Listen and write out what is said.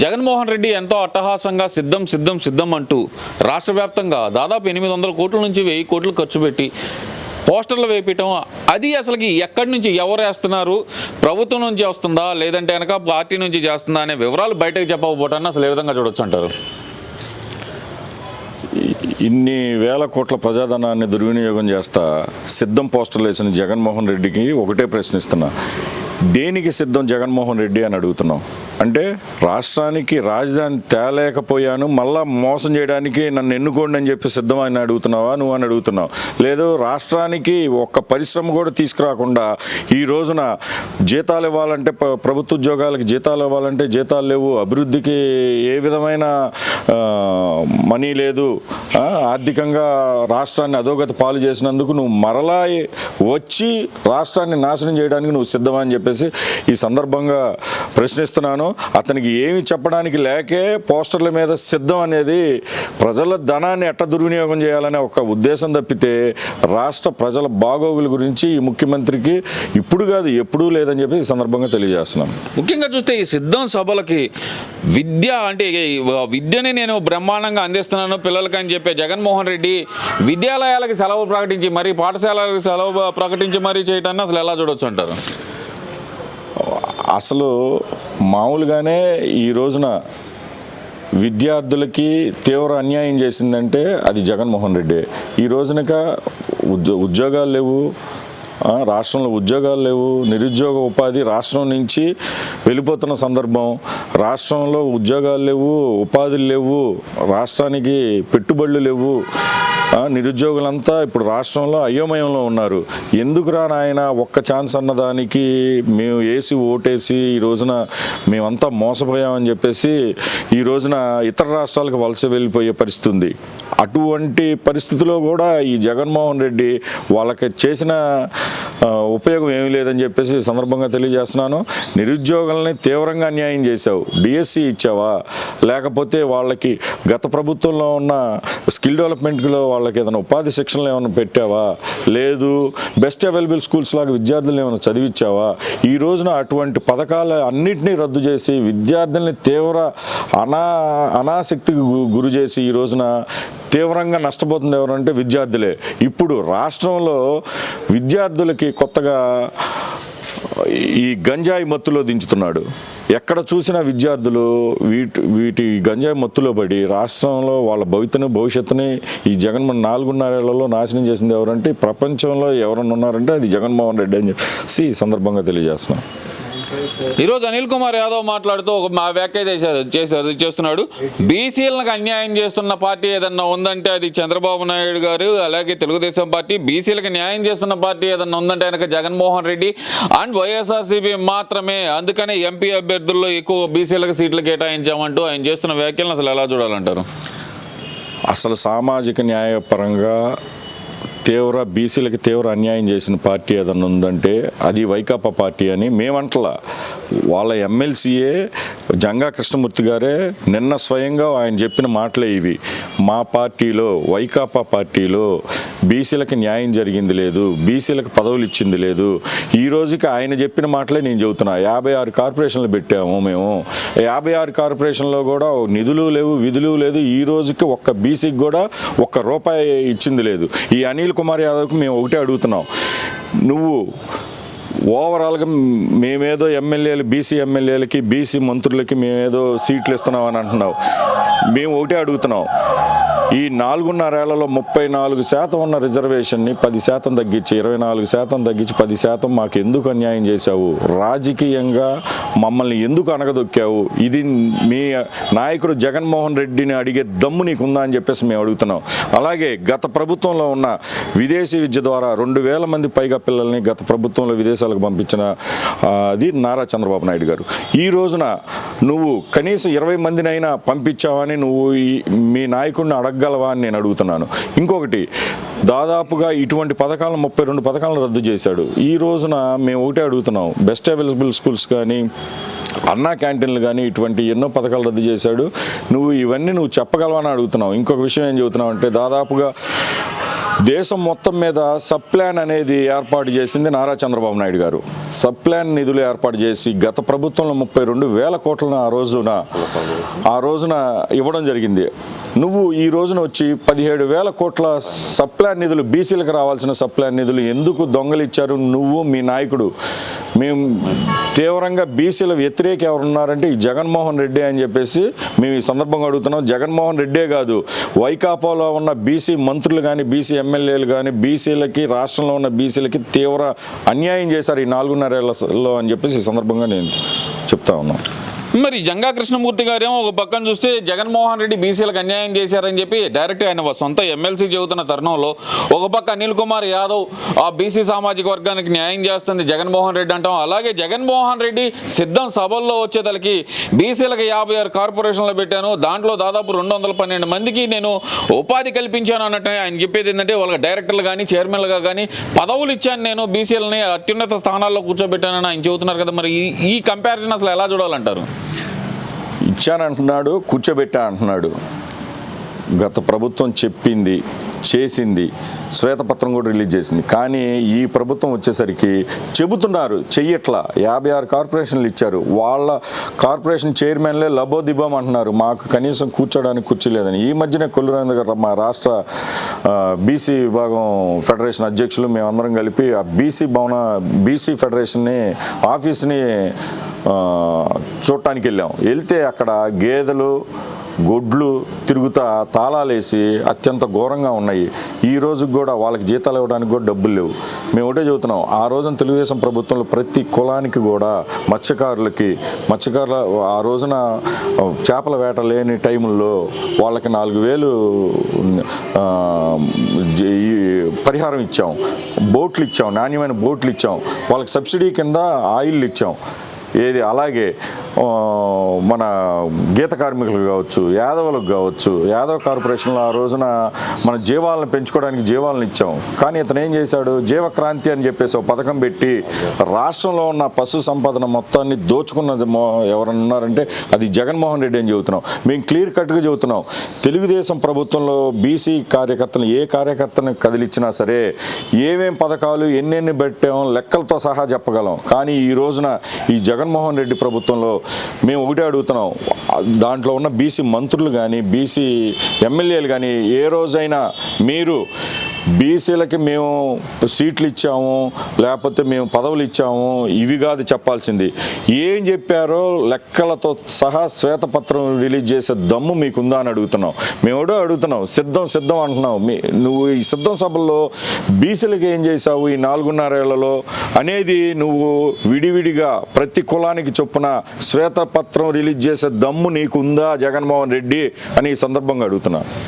జగన్మోహన్ రెడ్డి ఎంతో అట్టహాసంగా సిద్ధం సిద్ధం సిద్ధం అంటూ రాష్ట్ర వ్యాప్తంగా దాదాపు ఎనిమిది వందల కోట్ల నుంచి వెయ్యి కోట్లు ఖర్చు పెట్టి పోస్టర్లు వేపించడం అది అసలుకి ఎక్కడి నుంచి ఎవరు వేస్తున్నారు? ప్రభుత్వం నుంచి వస్తుందా? లేదంటే కనుక పార్టీ నుంచి చేస్తుందా అనే వివరాలు బయటకు చెప్పకపోవటాన్ని అసలు ఏ విధంగా చూడొచ్చు అంటారు? ఇన్ని వేల కోట్ల ప్రజాధనాన్ని దుర్వినియోగం చేస్తా సిద్ధం పోస్టర్లు వేసిన జగన్మోహన్ రెడ్డికి ఒకటే ప్రశ్నిస్తున్నా. దేనికి సిద్ధం జగన్మోహన్ రెడ్డి అని అడుగుతున్నాం? అంటే రాష్ట్రానికి రాజధాని తేలేకపోయాను మళ్ళా మోసం చేయడానికి నన్ను ఎన్నుకోండి అని చెప్పి సిద్ధమా అని అడుగుతున్నావా నువ్వు అని అడుగుతున్నావు. లేదు రాష్ట్రానికి ఒక్క పరిశ్రమ కూడా తీసుకురాకుండా ఈ రోజున జీతాలు ఇవ్వాలంటే ప్రభుత్వ ఉద్యోగాలకు జీతాలు ఇవ్వాలంటే జీతాలు లేవు అభివృద్ధికి ఏ విధమైన మనీ లేదు ఆర్థికంగా రాష్ట్రాన్ని అధోగతి పాలు చేసినందుకు నువ్వు మరలా వచ్చి రాష్ట్రాన్ని నాశనం చేయడానికి నువ్వు సిద్ధమా అని చెప్పేసి ఈ సందర్భంగా ప్రశ్నిస్తున్నాను. అతనికి ఏమి చెప్పడానికి లేకే పోస్టర్ల మీద సిద్ధం అనేది ప్రజల ధనాన్ని ఎట్ట దుర్వినియోగం చేయాలనే ఒక ఉద్దేశం తప్పితే రాష్ట్ర ప్రజల బాగోగుల గురించి ఈ ముఖ్యమంత్రికి ఇప్పుడు కాదు ఎప్పుడూ లేదని చెప్పి ఈ సందర్భంగా తెలియజేస్తున్నాను ముఖ్యంగా చూస్తే ఈ సిద్ధం సభలకి విద్య అంటే విద్యని నేను బ్రహ్మాండంగా అందిస్తున్నాను పిల్లలకి అని చెప్పే జగన్మోహన్ రెడ్డి విద్యాలయాలకి సెలవు ప్రకటించి మరి పాఠశాలలకు సెలవు ప్రకటించి మరీ చేయటాన్ని అసలు ఎలా చూడొచ్చు అంటారు? అసలు మామూలుగానే ఈ రోజున విద్యార్థులకి తీవ్ర అన్యాయం చేసిందంటే అది జగన్మోహన్ రెడ్డి. ఈ రోజునక ఉద్యో ఉద్యోగాలు లేవు రాష్ట్రంలో ఉద్యోగాలు లేవు నిరుద్యోగ ఉపాధి రాష్ట్రం నుంచి వెళ్ళిపోతున్న సందర్భం రాష్ట్రంలో ఉద్యోగాలు లేవు ఉపాధులు లేవు రాష్ట్రానికి పెట్టుబడులు లేవు నిరుద్యోగులంతా ఇప్పుడు రాష్ట్రంలో అయోమయంలో ఉన్నారు. ఎందుకురా నాయన ఒక్క ఛాన్స్ అన్నదానికి మేము వేసి ఓటేసి ఈ రోజున మేమంతా మోసపోయామని చెప్పేసి ఈ రోజున ఇతర రాష్ట్రాలకు వలస వెళ్ళిపోయే పరిస్థితి ఉంది. అటువంటి పరిస్థితిలో కూడా ఈ జగన్మోహన్ రెడ్డి వాళ్ళకి చేసిన ఉపయోగం ఏమీ లేదని చెప్పేసి సందర్భంగా తెలియజేస్తున్నాను. నిరుద్యోగులని తీవ్రంగా అన్యాయం చేశావు. డిఎస్సి ఇచ్చావా? లేకపోతే వాళ్ళకి గత ప్రభుత్వంలో ఉన్న స్కిల్ డెవలప్మెంట్లో వాళ్ళకి ఏదైనా ఉపాధి శిక్షణలు ఏమైనా పెట్టావా? లేదు. బెస్ట్ అవైలబుల్ స్కూల్స్ లాగా విద్యార్థులను ఏమైనా చదివించావా ఈ రోజున అటువంటి పథకాలు అన్నింటినీ రద్దు చేసి విద్యార్థుల్ని తీవ్ర అనా అనాసక్తికి గు- గురి చేసి ఈ రోజున తీవ్రంగా నష్టపోతుంది ఎవరంటే విద్యార్థులే. ఇప్పుడు రాష్ట్రంలో విద్యార్థులకి కొత్తగా ఈ గంజాయి మత్తులో దించుతున్నాడు. ఎక్కడ చూసినా విద్యార్థులు వీటి వీటి గంజాయి మత్తులో పడి రాష్ట్రంలో వాళ్ళ భవితను భవిష్యత్తుని ఈ జగన్మోహన్ నాలుగున్నరేళ్ళలో నాశనం చేసింది ఎవరంటే ప్రపంచంలో ఎవరన్నా ఉన్నారంటే అది జగన్మోహన్ రెడ్డి అని చెప్పి. ఈ సందర్భంగా తెలియజేస్తున్నాం. ఈరోజు అనిల్ కుమార్ యాదవ్ మాట్లాడుతూ ఒక మా వ్యాఖ్య చేశారు చేశారు చేస్తున్నాడు. బీసీలకు అన్యాయం చేస్తున్న పార్టీ ఏదన్నా ఉందంటే అది చంద్రబాబు నాయుడు గారు అలాగే తెలుగుదేశం పార్టీ బీసీలకు న్యాయం చేస్తున్న పార్టీ ఏదన్నా ఉందంటే ఆయనకు జగన్మోహన్ రెడ్డి అండ్ వైఎస్ఆర్సీపీ మాత్రమే. అందుకనే ఎంపీ అభ్యర్థుల్లో ఎక్కువ బీసీలకు సీట్లు కేటాయించామంటూ ఆయన చేస్తున్న వ్యాఖ్యలను అసలు ఎలా చూడాలంటారు? అసలు సామాజిక న్యాయపరంగా తీవ్ర బీసీలకి తీవ్ర అన్యాయం చేసిన పార్టీ ఏదన్నా ఉందంటే అది వైకాపా పార్టీ అని మేమంటలా. వాళ్ళ ఎమ్మెల్సీయే జంగా కృష్ణమూర్తి గారే నిన్న స్వయంగా ఆయన చెప్పిన మాటలే ఇవి. మా పార్టీలో వైకాపా పార్టీలో బీసీలకు న్యాయం జరిగింది లేదు బీసీలకు పదవులు ఇచ్చింది లేదు. ఈ రోజుకి ఆయన చెప్పిన మాటలే నేను చెబుతున్నా. యాభై ఆరు కార్పొరేషన్లు పెట్టాము మేము. యాభై ఆరు కార్పొరేషన్లో కూడా నిధులు లేవు విధులు లేదు. ఈ రోజుకి ఒక్క బీసీకి కూడా ఒక్క రూపాయి ఇచ్చింది లేదు. ఈ అనిల్ కుమార్ యాదవ్కి మేము ఒకటే అడుగుతున్నాం. నువ్వు ఓవరాల్గా మేమేదో ఎమ్మెల్యేలు బీసీ ఎమ్మెల్యేలకి బీసీ మంత్రులకి మేమేదో సీట్లు ఇస్తున్నాం అని అంటున్నావు. మేము ఒకటే అడుగుతున్నాం. ఈ నాలుగున్నరేళ్ళలో ముప్పై నాలుగు శాతం ఉన్న రిజర్వేషన్ని పది శాతం తగ్గించి ఇరవై నాలుగు శాతం తగ్గించి పది శాతం మాకు ఎందుకు అన్యాయం చేశావు? రాజకీయంగా మమ్మల్ని ఎందుకు అనగదొక్కావు ఇది మీ నాయకుడు జగన్మోహన్ రెడ్డిని అడిగే దమ్ము నీకుందా అని చెప్పేసి మేము అడుగుతున్నాం. అలాగే గత ప్రభుత్వంలో ఉన్న విదేశీ విద్య ద్వారా రెండు వేల మంది పైగా పిల్లల్ని గత ప్రభుత్వంలో విదేశాలకు పంపించిన అది నారా చంద్రబాబు నాయుడు గారు. ఈ రోజున నువ్వు కనీసం ఇరవై మందినైనా పంపించావని నువ్వు మీ నాయకుడిని అడగగలవా అని నేను అడుగుతున్నాను. ఇంకొకటి దాదాపుగా ఇటువంటి పథకాలను ముప్పై రెండు పథకాలను రద్దు చేశాడు. ఈ రోజున మేము ఒకటే అడుగుతున్నాం. బెస్ట్ అవైలబుల్ స్కూల్స్ కానీ అన్నా క్యాంటీన్లు కానీ ఇటువంటి ఎన్నో పథకాలు రద్దు చేశాడు. నువ్వు ఇవన్నీ నువ్వు చెప్పగలవని అడుగుతున్నావు. ఇంకొక విషయం ఏం చెబుతున్నావు అంటే దాదాపుగా దేశం మొత్తం మీద సబ్ ప్లాన్ అనేది ఏర్పాటు చేసింది నారా చంద్రబాబు నాయుడు గారు. సబ్ ప్లాన్ నిధులు ఏర్పాటు చేసి గత ప్రభుత్వంలో ముప్పై రెండు వేల కోట్లను ఆ రోజున ఆ రోజున ఇవ్వడం జరిగింది. నువ్వు ఈ రోజున వచ్చి పదిహేడు వేల కోట్ల సప్లాన్ నిధులు బీసీలకు రావాల్సిన సప్లాన్ నిధులు ఎందుకు దొంగలిచ్చారు నువ్వు మీ నాయకుడు? మేము తీవ్రంగా బీసీల వ్యతిరేక ఎవరు ఉన్నారంటే ఈ జగన్మోహన్ రెడ్డి అని చెప్పేసి మేము ఈ సందర్భంగా అడుగుతున్నాం. జగన్మోహన్ రెడ్డే కాదు వైకాపాలో ఉన్న బీసీ మంత్రులు కానీ బీసీ ఎమ్మెల్యేలు కానీ బీసీలకి రాష్ట్రంలో ఉన్న బీసీలకి తీవ్ర అన్యాయం చేశారు ఈ నాలుగున్నరేళ్ళలో అని చెప్పేసి ఈ సందర్భంగా నేను చెప్తా ఉన్నాను. మరి జంగా కృష్ణమూర్తి గారేమో ఒక పక్కన చూస్తే జగన్మోహన్ రెడ్డి బీసీలకు అన్యాయం చేశారని చెప్పి డైరెక్ట్ ఆయన సొంత ఎమ్మెల్సీ చెబుతున్న తరుణంలో ఒక పక్క అనిల్ కుమార్ యాదవ్ ఆ బీసీ సామాజిక వర్గానికి న్యాయం చేస్తుంది జగన్మోహన్ రెడ్డి అంటాం. అలాగే జగన్మోహన్ రెడ్డి సిద్ధం సభల్లో వచ్చేదలకి బీసీలకు యాభై ఆరు కార్పొరేషన్లు పెట్టాను. దాంట్లో దాదాపు రెండు వందల పన్నెండు మందికి నేను ఉపాధి కల్పించాను అన్నట్టు ఆయన చెప్పేది ఏంటంటే వాళ్ళకి డైరెక్టర్లు కానీ చైర్మన్లుగా కానీ పదవులు ఇచ్చాను నేను బీసీలని అత్యున్నత స్థానాల్లో కూర్చోబెట్టానని ఆయన చెబుతున్నారు కదా. మరి ఈ- ఈ కంపారిజన్ అసలు ఎలా చూడాలంటారు? ఇచ్చానంటున్నాడు కూర్చోబెట్టా అంటున్నాడు. గత ప్రభుత్వం చెప్పింది చేసింది. శ్వేతపత్రం కూడా రిలీజ్ చేసింది. కానీ ఈ ప్రభుత్వం వచ్చేసరికి చెబుతున్నారు చెయ్యట్లా. యాభై ఆరు కార్పొరేషన్లు ఇచ్చారు. వాళ్ళ కార్పొరేషన్ చైర్మన్లే లబోదిబం అంటున్నారు. మాకు కనీసం కూర్చోడానికి కూర్చోలేదని ఈ మధ్యనే కొల్లురేంద్ర గారు మా రాష్ట్ర బీసీ విభాగం ఫెడరేషన్ అధ్యక్షులు మేమందరం కలిపి ఆ బీసీ భవన బీసీ ఫెడరేషన్ని ఆఫీస్ని చూడటానికి వెళ్ళాం. వెళ్తే అక్కడ గేదెలు గొడ్లు తిరుగుతా తాళాలేసి అత్యంత ఘోరంగా ఉన్నాయి. ఈ రోజుకి కూడా వాళ్ళకి జీతాలు ఇవ్వడానికి కూడా డబ్బులు లేవు. మేము ఒకటే చెబుతున్నాం ఆ రోజున తెలుగుదేశం ప్రభుత్వంలో ప్రతి కులానికి కూడా మత్స్యకారులకి మత్స్యకారుల ఆ రోజున చేపల వేట లేని టైంలో వాళ్ళకి నాలుగు వేలు ఈ పరిహారం ఇచ్చాం. బోట్లు ఇచ్చాం నాణ్యమైన బోట్లు ఇచ్చాం. వాళ్ళకి సబ్సిడీ కింద ఆయిల్ ఇచ్చాం. ఏది అలాగే మన గీత కార్మికులకు కావచ్చు యాదవులకు కావచ్చు యాదవ కార్పొరేషన్లో ఆ రోజున మన జీవాలను పెంచుకోవడానికి జీవాలను ఇచ్చాం. కానీ ఇతను ఏం చేశాడు? జీవక్రాంతి అని చెప్పేసి ఒక పథకం పెట్టి రాష్ట్రంలో ఉన్న పశు సంపదన మొత్తాన్ని దోచుకున్నది ఎవరన్నా ఉన్నారంటే అది జగన్మోహన్ రెడ్డి అని చెబుతున్నాం. మేము క్లియర్ కట్గా చెబుతున్నాం. తెలుగుదేశం ప్రభుత్వంలో బీసీ కార్యకర్తలు ఏ కార్యకర్తను కదిలిచ్చినా సరే ఏమేం పథకాలు ఎన్నెన్ని పెట్టాం లెక్కలతో సహా చెప్పగలం. కానీ ఈ రోజున ఈ జగన్ జగన్మోహన్ రెడ్డి ప్రభుత్వంలో మేము ఒకటే అడుగుతున్నాం. దాంట్లో ఉన్న బీసీ మంత్రులు కానీ బీసీ ఎమ్మెల్యేలు కానీ ఏ రోజైనా మీరు బీసీలకి మేము సీట్లు ఇచ్చాము లేకపోతే మేము పదవులు ఇచ్చాము ఇవి కాదు చెప్పాల్సింది. ఏం చెప్పారో లెక్కలతో సహా శ్వేతపత్రం రిలీజ్ చేసే దమ్ము మీకుందా అని అడుగుతున్నాం. మేము కూడా అడుగుతున్నాం సిద్ధం సిద్ధం అంటున్నావు మీ నువ్వు ఈ సిద్ధం సభల్లో బీసీలకి ఏం చేశావు ఈ నాలుగున్నరేళ్ళలో? అనేది నువ్వు విడివిడిగా ప్రతి కులానికి చొప్పున శ్వేతపత్రం రిలీజ్ చేసే దమ్ము నీకుందా జగన్మోహన్ రెడ్డి అని ఈ సందర్భంగా అడుగుతున్నా.